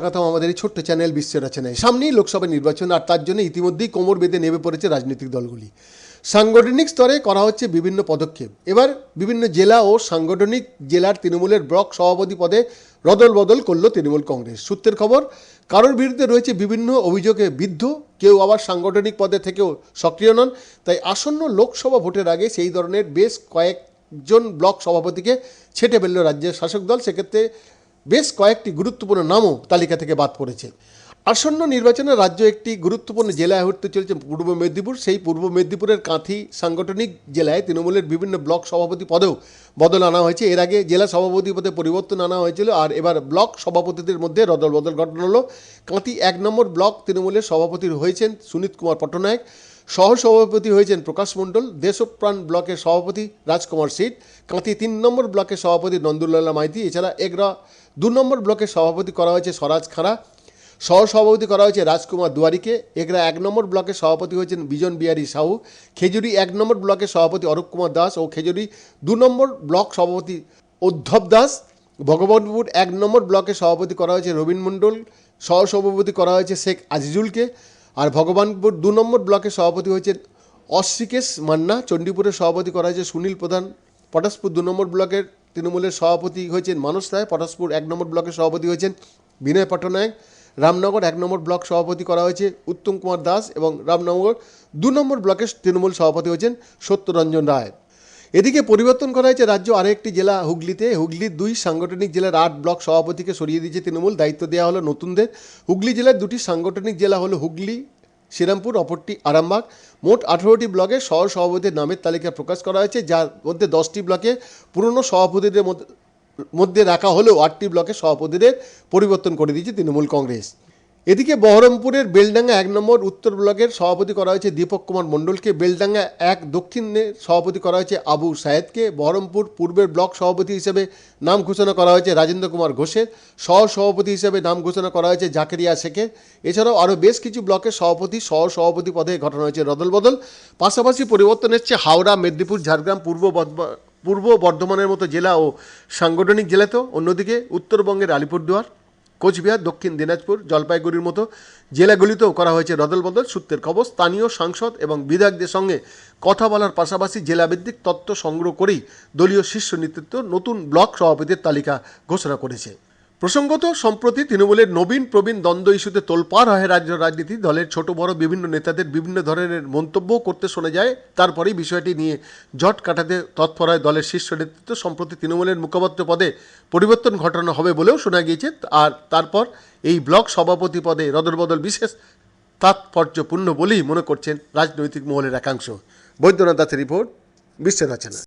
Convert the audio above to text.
স্বাগতম, আমাদের এই ছোট্ট চ্যানেল বিশ্ব রচনায়। সামনেই লোকসভা নির্বাচন, আর তার জন্য ইতিমধ্যেই কোমর বেঁধে নেমে পড়েছে রাজনৈতিক দলগুলি। সাংগঠনিক স্তরে করা হচ্ছে বিভিন্ন পদক্ষেপ। এবার বিভিন্ন জেলা ও সাংগঠনিক জেলার তৃণমূলের ব্লক সভাপতি পদে রদল বদল করল তৃণমূল কংগ্রেস। সূত্রের খবর, কারোর বিরুদ্ধে রয়েছে বিভিন্ন অভিযোগে বিদ্ধ, কেউ আবার সাংগঠনিক পদে থেকেও সক্রিয় নন। তাই আসন্ন লোকসভা ভোটের আগে সেই ধরনের বেশ কয়েকজন ব্লক সভাপতিকে ছেটে ফেলল রাজ্যের শাসক দল। সেক্ষেত্রে বেশ কয়েকটি গুরুত্বপূর্ণ নামও তালিকা থেকে বাদ পড়েছে। আসন্ন নির্বাচনে রাজ্য একটি গুরুত্বপূর্ণ জেলায় হতে চলেছে পূর্ব মেদিনীপুর। সেই পূর্ব মেদিনীপুরের কাঁথি সাংগঠনিক জেলায় তৃণমূলের বিভিন্ন ব্লক সভাপতি পদেও বদল আনা হয়েছে। এর আগে জেলা সভাপতি পদে পরিবর্তন আনা হয়েছিল আর এবার ব্লক সভাপতিদের মধ্যে রদল বদল ঘটনা হলো। কাঁথি এক নম্বর ব্লক তৃণমূলের সভাপতি হয়েছেন সুনীত কুমার পট্টনায়ক। সহ সভাপতি হয়েছেন প্রকাশ মণ্ডল। দেশপ্রাণ ব্লকের সভাপতি রাজকুমার সিট। কাঁথি তিন নম্বর ব্লকের সভাপতি নন্দুল্লাহ মাইতি। এছাড়া এগরা দু নম্বর ব্লকের সভাপতি করা হয়েছে স্বরাজ খাঁড়া। সহ সভাপতি করা হয়েছে রাজকুমার দুয়ারিকে। এগরা এক নম্বর ব্লকের সভাপতি হয়েছেন বিজন বিহারী সাহু। খেজুরি এক নম্বর ব্লকের সভাপতি অরূপ কুমার দাস ও খেজুরি দু নম্বর ব্লক সভাপতি উদ্ধব দাস। ভগবানপুর এক নম্বর ব্লকের সভাপতি করা হয়েছে রবীন মণ্ডল। সহ সভাপতি করা হয়েছে শেখ আজিজুলকে। আর ভগবানপুর দু নম্বর ব্লকের সভাপতি হয়েছেন অশ্রিকেশ মান্না। চণ্ডীপুরের সভাপতি করা হয়েছে সুনীল প্রধান। পটাশপুর দু নম্বর ব্লকের তৃণমূলের সভাপতি হয়েছেন মানস রায়। পটাশপুর এক নম্বর ব্লকের সভাপতি হয়েছেন বিনয় পট্টনায়ক। রামনগর এক নম্বর ব্লক সভাপতি করা হয়েছে উত্তম কুমার দাস এবং রামনগর দু নম্বর ব্লকের তৃণমূল সভাপতি হয়েছেন সত্যরঞ্জন রায়। এদিকে পরিবর্তন করা হয়েছে রাজ্য আরেকটি জেলা হুগলিতে। হুগলির দুই সাংগঠনিক জেলার আট ব্লক সভাপতিকে সরিয়ে দিয়েছে তৃণমূল। দায়িত্ব দেওয়া হলো নতুনদের। হুগলি জেলার দুটি সাংগঠনিক জেলা হলো হুগলি, শ্রীরামপুর, অপরটি আরামবাগ। মোট আঠেরোটি ব্লকে সহ সভাপতির নামের তালিকা প্রকাশ করা হয়েছে। যার মধ্যে দশটি ব্লকে পুরনো সভাপতিদের মধ্যে মধ্যে রাখা হলেও আটটি ব্লকে সভাপতিদের পরিবর্তন করে দিয়েছে তৃণমূল কংগ্রেস। এদিকে বহরমপুরের বেলডাঙ্গা এক নম্বর উত্তর ব্লকের সভাপতি করা হয়েছে দীপক কুমার মণ্ডলকে। বেলডাঙ্গা এক দক্ষিণের সভাপতি করা হয়েছে আবু সায়েদকে। বহরমপুর পূর্বের ব্লক সভাপতি হিসেবে নাম ঘোষণা করা হয়েছে রাজেন্দ্র কুমার ঘোষের। সহ সভাপতি হিসেবে নাম ঘোষণা করা হয়েছে জাকেরিয়া শেখের। এছাড়াও আরও বেশ কিছু ব্লকের সভাপতি সহ সভাপতি পদে ঘটনা হয়েছে রদল বদল। পাশাপাশি পরিবর্তন এসছে হাওড়া, মেদিনীপুর, ঝাড়গ্রাম, পূর্ব বর্ধ- পূর্ব বর্ধমানের মতো জেলা ও সাংগঠনিক জেলাতেও অন্যদিকে উত্তরবঙ্গের আলিপুরদুয়ার, কোচবিহার, দক্ষিণ দিনাজপুর, জলপাইগুড়ির মতো জেলাগুলিতেও করা হয়েছে রদলবদল সূত্রের খবর। স্থানীয় সাংসদ এবং বিধায়কদের সঙ্গে কথা বলার পাশাপাশি জেলাভিত্তিক তথ্য সংগ্রহ করেই দলীয় শীর্ষ নেতৃত্ব নতুন ব্লক সভাপতির তালিকা ঘোষণা করেছে। প্রসঙ্গত, সম্প্রতি তৃণমূলের নবীন প্রবীণ দ্বন্দ্ব ইস্যুতে তোলপাড় হয় রাজ্য রাজনীতি দলের ছোট বড় বিভিন্ন নেতাদের বিভিন্ন ধরনের মন্তব্য করতে শোনা যায়। তারপরেই বিষয়টি নিয়ে জট কাটাতে তৎপর হয় দলের শীর্ষ নেতৃত্ব সম্প্রতি তৃণমূলের মুখপাত্র পদে পরিবর্তন ঘটানো হবে বলেও শোনা গিয়েছে। আর তারপর এই ব্লক সভাপতি পদে রদরবদল বিশেষ তাৎপর্যপূর্ণ বলেই মনে করছেন রাজনৈতিক মহলের একাংশ। বৈদ্যনাথ দাসের রিপোর্ট বিশ্ব রচনা।